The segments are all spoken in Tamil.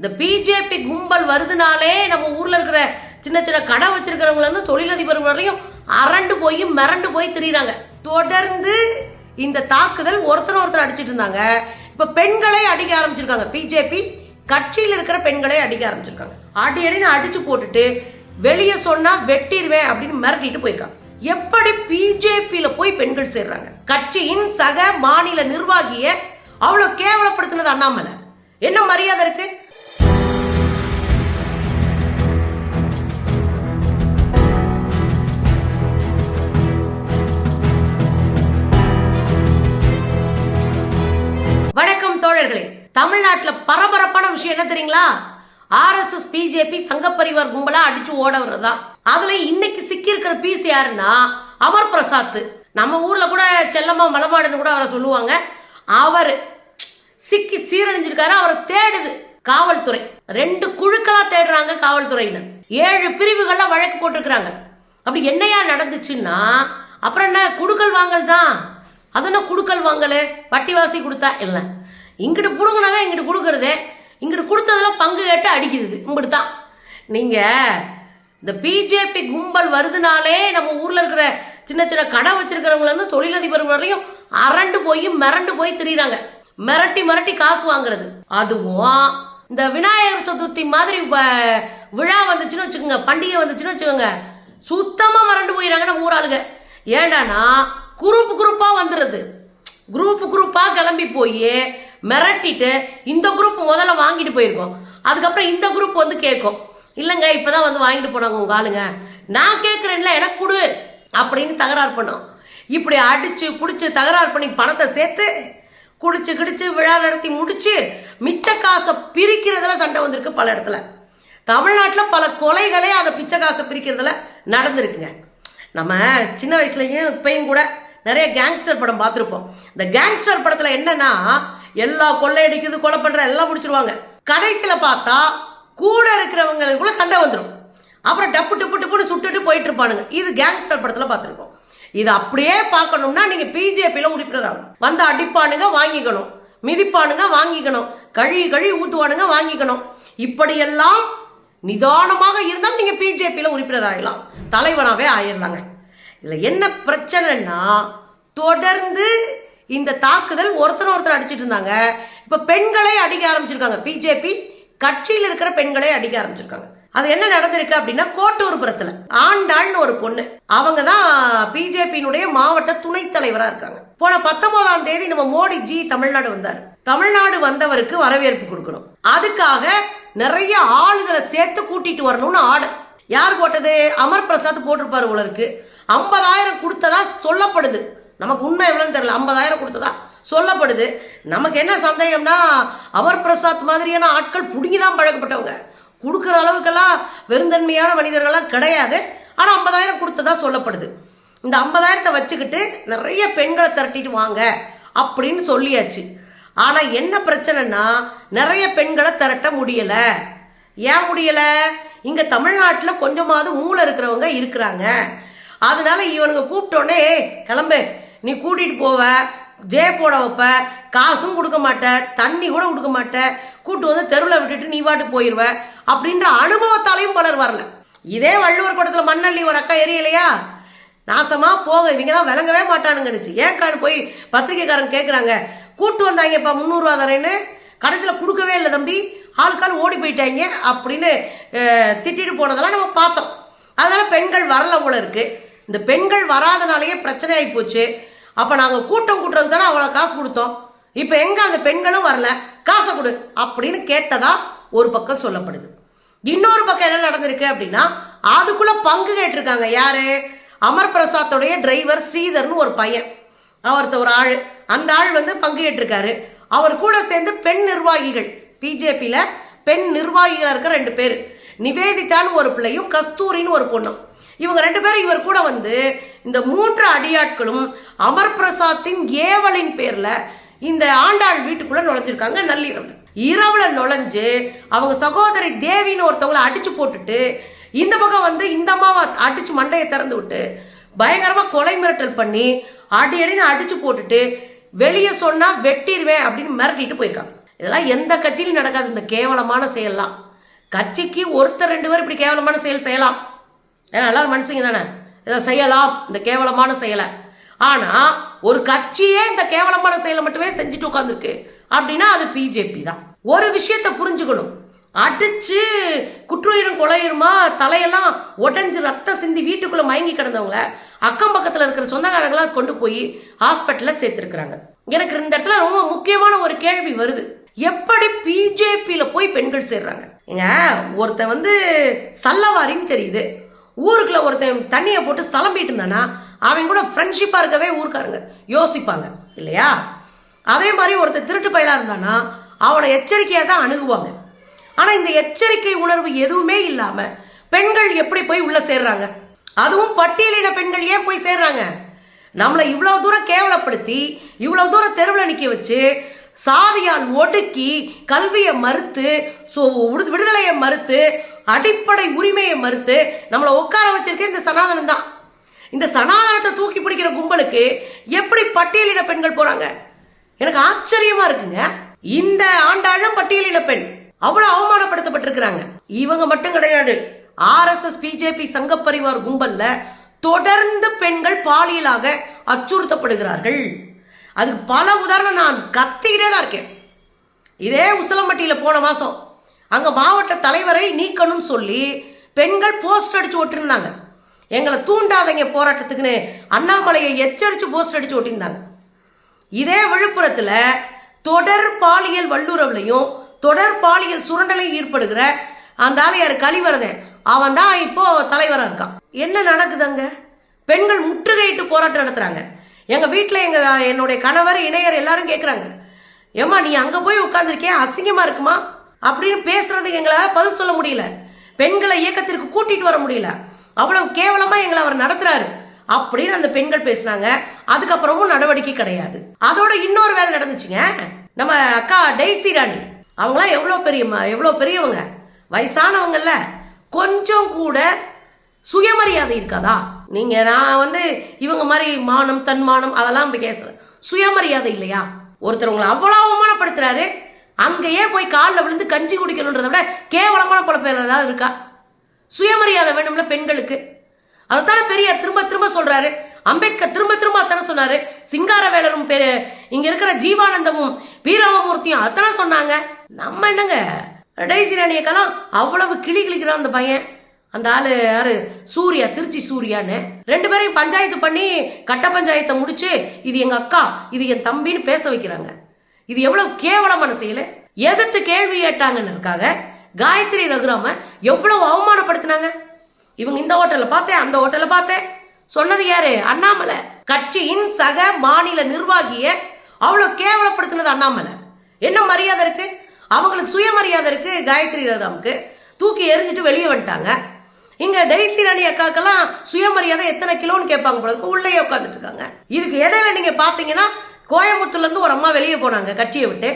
இந்த பிஜேபி கும்பல் வருதுனாலே நம்ம ஊர்ல இருக்கிற சின்ன சின்ன கடை வச்சிருக்கிறவங்கள இருந்து தொழிலதிபர் வரையும் அரண்டு போய் மிரண்டு போய் திரியிறாங்க. தொடர்ந்து இந்த தாக்குதல் ஒருத்தர் ஒருத்தர் அடிச்சிட்டு இருந்தாங்க. இப்ப பெண்களை அடிக்க ஆரம்பிச்சிருக்காங்க. பிஜேபி கட்சியில் இருக்கிற பெண்களை அடிக்க ஆரம்பிச்சிருக்காங்க. அடி அடின்னு அடிச்சு போட்டுட்டு வெளியே சொன்னா வெட்டிடுவேன் அப்படின்னு மிரட்டிட்டு போயிருக்காங்க. எப்படி பிஜேபியில போய் பெண்கள் சேர்றாங்க? கட்சியின் சக மாநில நிர்வாகிய அவ்வளவு கேவலப்படுத்தினது அண்ணாமலை. என்ன மரியாதை இருக்கு? தோழர்களே தமிழ்நாட்டில் பரபரப்பான விஷயம் என்ன தெரியுங்களா? ஆர்எஸ்எஸ் பிஜேபி சங்கப்பரிவார் கும்பலா அடிச்சு ஓட வர்றதா? அதுல இன்னைக்கு சிக்கி இருக்கிற பீஸ் யாருன்னா அமர் பிரசாத் நம்ம ஊர்ல கூட செல்லம்மா மலமாடுன்னு கூட அவரை சொல்லுவாங்க. அவர் சிக்கி சீரழிஞ்சிருக்காரு அவரை தேடுது காவல்துறை. ரெண்டு குழுக்களா தேடுறாங்க காவல்துறையினர். ஏழு பிரிவுகள்ல வழக்கு போட்டிருக்கிறாங்க. அப்படி என்னையா நடந்துச்சுன்னா அப்புறம் என்ன குடுக்கல் வாங்கல் தான். அது என்ன குடுக்கல் வாங்கல்? பட்டிவாசி கொடுத்தா இல்லை இங்கிட்டு கொடுங்கனாவே இங்கிட்டு கொடுக்கறது. இங்கிட்டு கொடுத்ததெல்லாம் பங்கு கேட்டு அடிக்குது. இங்கிட்டு தான் நீங்கள் இந்த பிஜேபி கும்பல் வருதுனாலே நம்ம ஊரில் இருக்கிற சின்ன சின்ன கடை வச்சிருக்கிறவங்கள இருந்து தொழிலதிபர் வரையும் அரண்டு போய் மிரண்டு போய் திரியிறாங்க. மிரட்டி மிரட்டி காசு வாங்குறது. அதுவும் இந்த விநாயகர் சதுர்த்தி மாதிரி இப்போ விழா வந்துச்சுன்னு வச்சுக்கோங்க பண்டிகை வந்துச்சுன்னு வச்சுக்கோங்க சுத்தமாக மறண்டு போயிடறாங்க நம்ம ஊராளுங்க. ஏண்டானா குரூப் குரூப்பாக வந்துடுது குரூப் குரூப்பாக கிளம்பி போய் மிரட்டிட்டு இந்த குரூப் முதல்ல வாங்கிட்டு போயிருக்கோம். அதுக்கப்புறம் இந்த குரூப் வந்து கேட்கும். இல்லைங்க இப்போதான் வந்து வாங்கிட்டு போனாங்க உங்க ஆளுங்க. நான் கேட்குறேன்ல எனக்கு கொடு அப்படின்னு தகராறு பண்ணோம். இப்படி அடிச்சு பிடிச்சி தகராறு பண்ணி பணத்தை சேர்த்து குடிச்சு கிடிச்சு விழா நடத்தி முடிச்சு மிச்ச காசை பிரிக்கிறதுல சண்டை வந்திருக்கு பல இடத்துல. தமிழ்நாட்டில் பல கொலைகளே அதை பிச்சை காசை பிரிக்கிறதுல நடந்திருக்குங்க. நம்ம சின்ன வயசுலையும் இப்பையும் கூட நிறைய கேங்ஸ்டர் படம் பார்த்துருப்போம். இந்த கேங்ஸ்டர் படத்தில் என்னன்னா எல்லா கொள்ளையடிக்கிறது கொலை பண்ணுற எல்லாம் முடிச்சிருவாங்க. கடைசியில் பார்த்தா கூட இருக்கிறவங்களுக்குள்ள சண்டை வந்துடும் அப்புறம் டப்பு டப்பு டப்புன்னு சுட்டுட்டு போயிட்டு இருப்பானுங்க இது கேங்ஸ்டர் படத்தில் பார்த்துருக்கோம். இது அப்படியே பார்க்கணும்னா நீங்கள் பிஜேபியில் உறுப்பினர் ஆகணும். வந்து அடிப்பானுங்க வாங்கிக்கணும். மிதிப்பானுங்க வாங்கிக்கணும். கழுவி கழுவி ஊற்றுவானுங்க வாங்கிக்கணும். இப்படியெல்லாம் நிதானமாக இருந்தால் நீங்கள் பிஜேபியில் உறுப்பினர் ஆகிடலாம் தலைவனாகவே ஆயிடலாங்க. இதில் என்ன பிரச்சனைன்னா தொடர்ந்து இந்த தாக்குதல் ஒருத்தர் ஒருத்தர் அடிச்சிட்டு இருந்தாங்க. இப்போ பெண்களை அடிக்க ஆரம்பிச்சிருக்காங்க. பிஜேபி கட்சியில் இருக்கிற பெண்களை அடிக்க ஆரம்பிச்சிருக்காங்க. அது என்ன நடந்திருக்கு அப்படின்னா கோட்டூர்புரத்தில் ஆண்டாள்னு ஒரு பொண்ணு அவங்க தான் பிஜேபியினுடைய மாவட்ட துணைத் தலைவராக இருக்காங்க. போன பத்தொன்பதாம் தேதி நம்ம மோடி ஜி தமிழ்நாடு வந்தார். தமிழ்நாடு வந்தவருக்கு வரவேற்பு கொடுக்கணும். அதுக்காக நிறைய ஆளுகளை சேர்த்து கூட்டிட்டு வரணும்னு ஆர்டர் யார் போட்டது? அமர் பிரசாத் போட்டிருப்பாரு உலருக்கு ஐம்பதாயிரம் கொடுத்ததா சொல்லப்படுது. நமக்கு உண்மை எவ்வளோன்னு தெரியல ஐம்பதாயிரம் கொடுத்ததா? சொல்லப்படுது. நமக்கு என்ன சந்தேகம்னா அமர் பிரசாத் மாதிரியான ஆட்கள் புடுங்கி தான் பழக்கப்பட்டவங்க. கொடுக்குற அளவுக்கெல்லாம் வெறுந்தன்மையான மனிதர்கள்லாம் கிடையாது. ஆனால் ஐம்பதாயிரம் கொடுத்ததா சொல்லப்படுது. இந்த ஐம்பதாயிரத்தை வச்சுக்கிட்டு நிறைய பெண்களை திரட்டிட்டு வாங்க அப்படின்னு சொல்லியாச்சு. ஆனால் என்ன பிரச்சனைனா நிறைய பெண்களை திரட்ட முடியலை. ஏன் முடியலை? இங்கே தமிழ்நாட்டில் கொஞ்சமாவது மூளை இருக்கிறவங்க இருக்கிறாங்க. அதனால இவனுங்க கூப்பிட்டோன்னே கிளம்பு. நீ கூட்டிகிட்டு போவ ஜே போட வைப்ப காசும் கொடுக்க மாட்ட தண்ணி கூட கொடுக்க மாட்ட கூட்டு வந்து தெருவில் விட்டுட்டு நீ வாட்டு போயிடுவ அப்படின்ற அனுபவத்தாலையும் பலர் வரல. இதே வள்ளுவர் கூடத்தில் மண்ணள்ளி ஒரு அக்கா எரியலையா? நாசமாக போக இவங்கலாம் விளங்கவே மாட்டானுங்கன்னுச்சு. ஏன்கான்னு போய் பத்திரிக்கைக்காரன் கேட்குறாங்க கூட்டு வந்தாங்கப்பா முந்நூறுவா தரேன்னு. கடைசியில் கொடுக்கவே இல்லை தம்பி. ஆளுக்கால் ஓடி போயிட்டாங்க அப்படின்னு திட்டிட்டு போனதெல்லாம் நம்ம பார்த்தோம். அதனால் பெண்கள் வரல போல இருக்குது இந்த பெண்கள் வராதனாலேயே பிரச்சனை ஆகி போச்சு. அப்போ நாங்கள் கூட்டம் கூட்டுறதுக்கு தானே அவ்வளோ காசு கொடுத்தோம். இப்போ எங்கே அந்த பெண்களும் வரல? காசை கொடு அப்படின்னு கேட்டதா ஒரு பக்கம் சொல்லப்படுது. இன்னொரு பக்கம் என்ன நடந்திருக்கு அப்படின்னா அதுக்குள்ளே பங்கு கேட்டிருக்காங்க. யார்? அமர் பிரசாத்தோடைய டிரைவர் ஸ்ரீதர்னு ஒரு பையன். அவர்த்த ஒரு ஆள். அந்த ஆள் வந்து பங்கு கேட்டிருக்காரு. அவர் கூட சேர்ந்து பெண் நிர்வாகிகள் பிஜேபியில் பெண் நிர்வாகிகளாக இருக்க ரெண்டு பேர். நிவேதிதான்னு ஒரு பிள்ளையும் கஸ்தூரின்னு ஒரு பொண்ணும். இவங்க ரெண்டு பேரும் இவர் கூட வந்து இந்த மூன்று அடியாட்களும் அமர் பிரசாத்தின் ஏவலின் பேரில் இந்த ஆண்டாள் வீட்டுக்குள்ளே நுழைஞ்சிருக்காங்க நள்ளிரவு. இரவுல நுழைஞ்சு அவங்க சகோதரி தேவின்னு ஒருத்தவங்களை அடிச்சு போட்டுட்டு இந்த பக்கம் வந்து இந்த அம்மாவை அடிச்சு மண்டையை திறந்து விட்டு பயங்கரமாக கொலை மிரட்டல் பண்ணி அடி அடின்னு அடிச்சு போட்டுட்டு வெளியே சொன்னால் வெட்டிடுவேன் அப்படின்னு மிரட்டிட்டு போயிருக்காங்க. இதெல்லாம் எந்த கட்சியிலும் நடக்காது. இந்த கேவலமான செயல்லாம். கட்சிக்கு ஒருத்தர் ரெண்டு பேர் இப்படி கேவலமான செயல் செய்யலாம். ஏன்னா எல்லாரும் மனுஷங்க தானே? செய்யலாம். இந்த கேவலமான செயலை. ஆனால் ஒரு கட்சியே இந்த கேவலமான செயலை மட்டுமே செஞ்சுட்டு உட்காந்துருக்கு அப்படின்னா அது பிஜேபி தான். ஒரு விஷயத்தை புரிஞ்சுக்கணும். அடிச்சு குற்றுயிரும் கொலையுமா தலையெல்லாம் உடஞ்சி ரத்தம் சிந்தி வீட்டுக்குள்ளே மயங்கி கிடந்தவங்கள அக்கம் பக்கத்தில் இருக்கிற சொந்தக்காரங்களாம் கொண்டு போய் ஹாஸ்பிட்டலில் சேர்த்துருக்குறாங்க. எனக்கு இந்த இடத்துல ரொம்ப முக்கியமான ஒரு கேள்வி வருது. எப்படி பிஜேபியில் போய் பெண்கள் சேர்றாங்க? ஏங்க ஒருத்தன் வந்து சல்லவாரின்னு தெரியுது. ஊருக்குள்ள ஒருத்தன் தண்ணியை போட்டு சலம்பிட்டு இருந்தானா அவன் கூட ஃப்ரெண்ட்ஷிப்பாக இருக்கவே ஊருக்காருங்க. யோசிப்பாங்க இல்லையா? அதே மாதிரி ஒருத்தன் திருட்டு பயலாக இருந்தானா அவனை எச்சரிக்கையாக தான் அணுகுவாங்க. ஆனால் இந்த எச்சரிக்கை உணர்வு எதுவுமே இல்லாமல் பெண்கள் எப்படி போய் உள்ளே சேர்றாங்க? அதுவும் பட்டியலின பெண்கள் ஏன் போய் சேர்றாங்க? நம்மளை இவ்வளோ தூரம் கேவலப்படுத்தி இவ்வளோ தூரம் தெருவில் நிற்க வச்சு சாதியால் ஒடுக்கி கல்வியை மறுத்து ஸோ விடுதலையை மறுத்து அடிப்படை உரிமையை மறுத்து நம்மளை உட்கார வச்சிருக்க இந்த சனாதனம் தான். இந்த சனாதனத்தை தூக்கி பிடிக்கிற கும்பலுக்கு எப்படி பட்டியலின பெண்கள் போறாங்க? எனக்கு ஆச்சரியமா இருக்குங்க. இந்த ஆண்டாளும் பட்டியலின பெண். அவ்வளவு அவமானப்படுத்தப்பட்டிருக்கிறாங்க. இவங்க மட்டும் கிடையாது. ஆர்எஸ்எஸ் பிஜேபி சங்கப்பரிவார் கும்பல்ல தொடர்ந்து பெண்கள் பாலியலாக அச்சுறுத்தப்படுகிறார்கள். அதுக்கு பல உதாரணம் நான் கத்திக்கிட்டே தான் இருக்கேன். இதே உசிலம்பட்டியில் போன மாதம் அங்கே மாவட்ட தலைவரை நீக்கணும்னு சொல்லி பெண்கள் போஸ்ட் அடித்து ஒட்டிருந்தாங்க எங்களை தூண்டாதங்க போராட்டத்துக்குன்னு அண்ணாமலையை எச்சரித்து போஸ்ட் அடித்து ஒட்டியிருந்தாங்க இதே விழுப்புரத்தில் தொடர் பாலியல் வல்லுறவுலையும் தொடர் பாலியல் சுரண்டலையும் ஈடுபடுகிற அந்த ஆளையார் கழிவரதன் அவன் தான் இப்போ தலைவராக இருக்கான். என்ன நடக்குதுங்க? பெண்கள் முற்றுகையிட்டு போராட்டம் நடத்துகிறாங்க எங்கள் வீட்டில் எங்கள் என்னுடைய கணவர் இணையர் எல்லாரும் கேட்குறாங்க ஏம்மா நீ அங்கே போய் உட்காந்துருக்கே அசிங்கமாக இருக்குமா? அப்படின்னு பேசுறதுக்கு எங்களால் பதில் சொல்ல முடியல. பெண்களை இயக்கத்திற்கு கூட்டிட்டு வர முடியல. அவ்வளவு கேவலமாக எங்களை அவர் நடத்துறாரு. அப்படின்னு அந்த பெண்கள் பேசினாங்க. அதுக்கப்புறமும் நடவடிக்கை கிடையாது. அதோட இன்னொரு வேலை நடந்துச்சுங்க. நம்ம அக்கா டெய்சி ராணி. அவங்களாம் எவ்வளோ பெரிய எவ்வளோ பெரியவங்க. வயசானவங்கல்ல. கொஞ்சம் கூட சுயமரியாதை இருக்காதா? நீங்க நான் வந்து இவங்க மாதிரி மானம் தன்மானம் அதெல்லாம் பேசுறேன் சுயமரியாதை இல்லையா? ஒருத்தர் உங்களை அவ்வளோ அவமானப்படுத்துறாரு. அங்கேயே போய் காலில் விழுந்து கஞ்சி குடிக்கணுன்றதை விட கேவலமான பல பேர் ஏதாவது இருக்கா? சுயமரியாதை வேணும்ல பெண்களுக்கு. அதைத்தானே பெரியார் திரும்ப திரும்ப சொல்கிறாரு அம்பேத்கர் திரும்ப திரும்ப அத்தனை சொன்னாரு. சிங்காரவேலரும் பெரு இங்கே இருக்கிற ஜீவானந்தமும் வீரமமூர்த்தியும் அத்தனை சொன்னாங்க. நம்ம என்னங்க? கடைசி ராணியக்கெல்லாம் அவ்வளவு கிளி கிளிக்கிறான் அந்த பையன். அந்த ஆளு யாரு? சூர்யா திருச்சி சூர்யான்னு. ரெண்டு பேரையும் பஞ்சாயத்து பண்ணி கட்ட பஞ்சாயத்தை முடிச்சு இது எங்க அக்கா இது என் தம்பின்னு பேச வைக்கிறாங்க. இது எவ்வளவு கேவலமான செயல்? எதிர்த்து கேள்வி கேட்டாங்கன்னு காயத்ரி ரகுராம எவ்வளவு அவமானப்படுத்தினாங்க? இவங்க இந்த ஹோட்டல்ல பார்த்தேன் அந்த ஹோட்டல்ல பார்த்தேன். சொன்னது யாரு? அண்ணாமலை. கட்சியின் சக மாநில நிர்வாகிய அவ்வளவு கேவலப்படுத்தினது அண்ணாமலை. என்ன மரியாதை இருக்கு? அவங்களுக்கு சுயமரியாதை இருக்கு காயத்ரி ரகுராமுக்கு. தூக்கி எரிஞ்சிட்டு வெளியே வந்துட்டாங்க. இங்க டெய்சி ராணி அக்காக்கெல்லாம் சுயமரியாதை எத்தனை கிலோன்னு கேட்பாங்க போல உள்ளே உட்காந்துட்டு இருக்காங்க. இதுக்கு இடையில நீங்க பாத்தீங்கன்னா கோயம்புத்தூர்லேருந்து ஒரு அம்மா வெளியே போனாங்க கட்சியை விட்டு.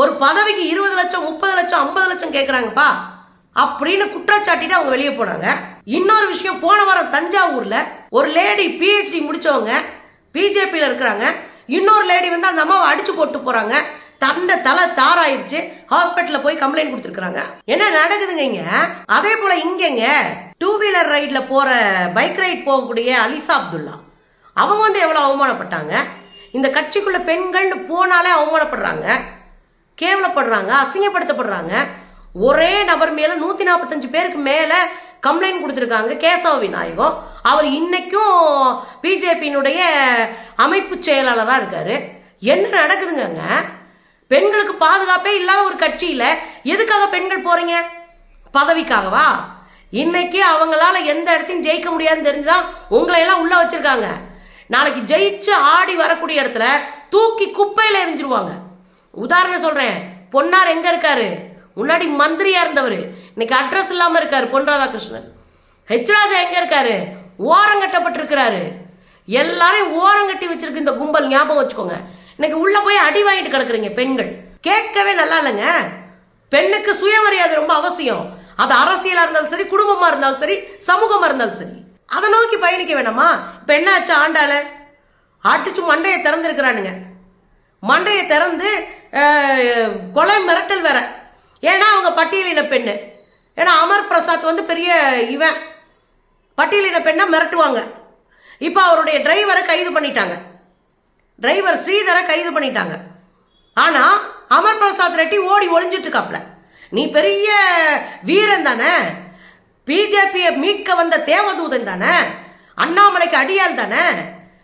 ஒரு பதவிக்கு இருபது லட்சம் முப்பது லட்சம் ஐம்பது லட்சம் கேட்குறாங்கப்பா அப்படின்னு குற்றச்சாட்டிட்டு அவங்க வெளியே போனாங்க. இன்னொரு விஷயம் போன வாரம் தஞ்சாவூரில் ஒரு லேடி பிஹெச்டி முடித்தவங்க பிஜேபியில் இருக்கிறாங்க. இன்னொரு லேடி வந்து அந்த அம்மாவை அடிச்சு போட்டு போகிறாங்க தண்டை தலை தாராயிருச்சு. ஹாஸ்பிட்டலில் போய் கம்ப்ளைண்ட் கொடுத்துருக்குறாங்க. என்ன நடக்குதுங்க இங்க? அதே போல இங்கங்க டூ வீலர் ரைடில் போகிற பைக் ரைட் போகக்கூடிய அலிசா அப்துல்லா. அவங்க வந்து எவ்வளோ அவமானப்பட்டாங்க? இந்த கட்சிக்குள்ள பெண்கள்னு போனாலே அவமானப்படுறாங்க கேவலப்படுறாங்க அசிங்கப்படுத்தப்படுறாங்க. ஒரே நபர் மேல நூத்தி நாற்பத்தஞ்சு பேருக்கு மேல கம்ப்ளைண்ட் கொடுத்துருக்காங்க கேசவ விநாயகம். அவர் இன்னைக்கும் பிஜேபியினுடைய அமைப்பு செயலாளராக இருக்காரு. என்ன நடக்குதுங்க பெண்களுக்கு பாதுகாப்பே இல்லாத ஒரு கட்சியில எதுக்காக பெண்கள் போறீங்க? பதவிக்காகவா? இன்னைக்கு அவங்களால எந்த இடத்தையும் ஜெயிக்க முடியாதுன்னு தெரிஞ்சுதான் உங்களையெல்லாம் உள்ளே உள்ள வச்சிருக்காங்க. நாளைக்கு ஜெயிச்சு ஆடி வரக்கூடிய இடத்துல தூக்கி குப்பையில் எரிஞ்சிருவாங்க உதாரணம் சொல்கிறேன் பொன்னார் எங்கே இருக்காரு? முன்னாடி மந்திரியாக இருந்தவர். இன்னைக்கு அட்ரஸ் இல்லாமல் இருக்காரு பொன் ராதாகிருஷ்ணன். ஹெச் ராஜா எங்க இருக்காரு? ஓரங்கட்டப்பட்டிருக்கிறாரு எல்லாரையும் ஓரங்கட்டி வச்சிருக்கு இந்த கும்பல் ஞாபகம் வச்சுக்கோங்க. இன்னைக்கு உள்ளே போய் அடி வாங்கிட்டு கிடக்குறீங்க பெண்கள். கேட்கவே நல்லா இல்லைங்க. பெண்ணுக்கு சுயமரியாதை ரொம்ப அவசியம். அது அரசியலாக இருந்தாலும் சரி குடும்பமாக இருந்தாலும் சரி சமூகமாக இருந்தாலும் சரி. அதை நோக்கி பயணிக்க வேணாமா? இப்போ என்ன ஆச்சு ஆண்டாள? அடிச்சு மண்டையை திறந்துருக்கிறானுங்க. மண்டையை திறந்து கொலை மிரட்டல் வேற. ஏன்னா அவங்க பட்டியலின பெண்ணு. ஏன்னா அமர் பிரசாத் வந்து பெரிய இவன். பட்டியலின பெண்ணை மிரட்டுவாங்க. இப்போ அவருடைய டிரைவரை கைது பண்ணிட்டாங்க. டிரைவர் ஸ்ரீதரை கைது பண்ணிட்டாங்க. ஆனால் அமர் பிரசாத் ரெட்டி ஓடி ஒளிஞ்சிட்டு இருக்காப்ல. நீ பெரிய வீரன் தானே? பிஜேபியை மீட்க வந்த தேவதூதன் தானே? அண்ணாமலைக்கு அடியால் தானே?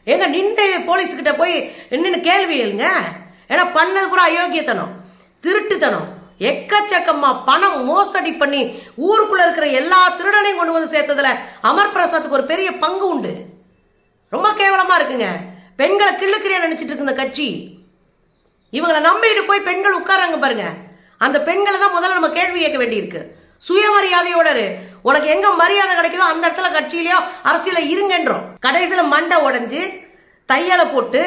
எங்க நின்று போலீஸ்கிட்ட போய் நின்று கேள்வி எழுங்க. ஏன்னா பண்ணது பூரா அயோக்கியத்தனம் திருட்டுத்தனம் எக்கச்சக்கமா பணம் மோசடி பண்ணி ஊருக்குள்ள இருக்கிற எல்லா திருடனையும் கொண்டு வந்து சேர்த்ததுல அமர் பிரசாத்துக்கு ஒரு பெரிய பங்கு உண்டு. ரொம்ப கேவலமா இருக்குங்க. பெண்களை கிள்ளுக்கிறியா நினைச்சிட்டு இருக்கு இந்த கட்சி? இவங்களை நம்பிட்டு போய் பெண்கள் உட்காராங்க பாருங்க. அந்த பெண்களை தான் முதல்ல நம்ம கேள்வி கேட்க வேண்டியிருக்கு. சுயமரியாதையோட உனக்கு எங்க மரியாதை கிடைக்குதோ அந்த இடத்துல கட்சியிலயோ அரசியல இருங்கன்றோம். கடைசியில மண்டை உடஞ்சு தையலை போட்டு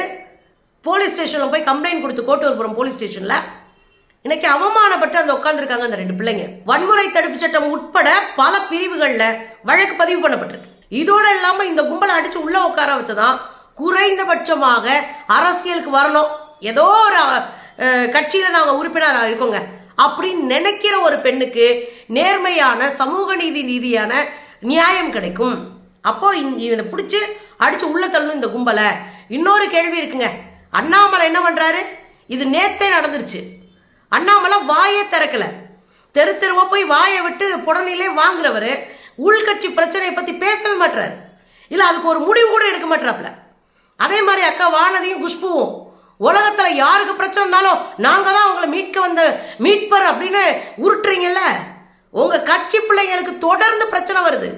போலீஸ் ஸ்டேஷன்ல போய் கம்ப்ளைண்ட் கொடுத்து கோட்டூர்புரம் போலீஸ் ஸ்டேஷன்ல இன்னைக்கு அவமானப்பட்டு அந்த உட்காந்துருக்காங்க அந்த ரெண்டு பிள்ளைங்க. வன்முறை தடுப்பு சட்டம் உட்பட பல பிரிவுகள்ல வழக்கு பதிவு பண்ணப்பட்டிருக்கு. இதோட இல்லாம இந்த கும்பலை அடிச்சு உள்ள உட்கார வச்சதான் குறைந்தபட்சமாக அரசியலுக்கு வரணும். ஏதோ ஒரு கட்சியில் கட்சியில நாங்க உறுப்பினராக இருக்கோங்க. அப்படின்னு நினைக்கிற ஒரு பெண்ணுக்கு நேர்மையான சமூக நீதி ரீதியான நியாயம் கிடைக்கும். அப்போ இதை பிடிச்சி அடிச்சு உள்ள தள்ளணும் இந்த கும்பலை. இன்னொரு கேள்வி இருக்குங்க. அண்ணாமலை என்ன பண்றாரு? இது நேத்தே நடந்துருச்சு. அண்ணாமலை வாயே திறக்கல. தெரு தெருவா போய் வாயை விட்டு புடனிலே வாங்குறவர் உள்கட்சி பிரச்சனையை பற்றி பேசவே மாட்டுறாரு இல்லை அதுக்கு ஒரு முடிவு கூட எடுக்க மாட்டாப்ல அதே மாதிரி அக்கா வானதியும் குஷ்புவும் உலகத்துல யாருக்கு பிரச்சனைனாலும் நாங்க தான் அவங்கள மீட்க வந்த மீட்பர் அப்படின்னு உருட்டுறீங்கல்ல? உங்க கட்சி பிள்ளைங்களுக்கு தொடர்ந்து பிரச்சனை வருது.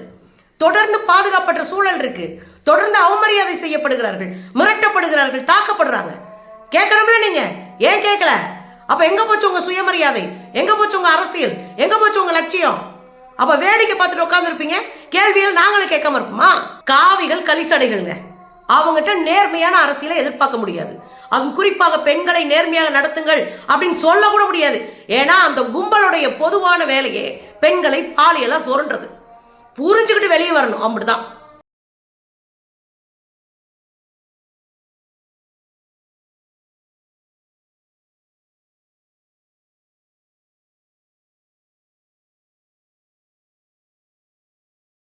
தொடர்ந்து பாதுகாப்பற்ற சூழல் இருக்கு. தொடர்ந்து அவமரியாதை செய்யப்படுகிறார்கள் மிரட்டப்படுகிறார்கள் தாக்கப்படுறாங்க. கேட்கணும்ல நீங்க? ஏன் கேட்கல? அப்ப எங்க போச்சு உங்க சுயமரியாதை? எங்க போச்சு உங்க அரசியல்? எங்க போச்சு உங்க லட்சியம்? அப்ப வேடிக்கை பார்த்துட்டு உட்காந்துருப்பீங்க கேள்வியில் நாங்களும் கேட்காம இருப்போமா? காவிகள் கலிசடைகள்ங்க. அவங்ககிட்ட நேர்மையான அரசியலை எதிர்பார்க்க முடியாது. அது குறிப்பாக பெண்களை நேர்மையாக நடத்துங்கள் அப்படின்னு சொல்ல கூட முடியாது. ஏன்னா அந்த கும்பலுடைய பொதுவான வேலையே பெண்களை பாலியெல்லாம் சுரண்டுறது புரிஞ்சுக்கிட்டு வெளியே வரணும். அப்படிதான்.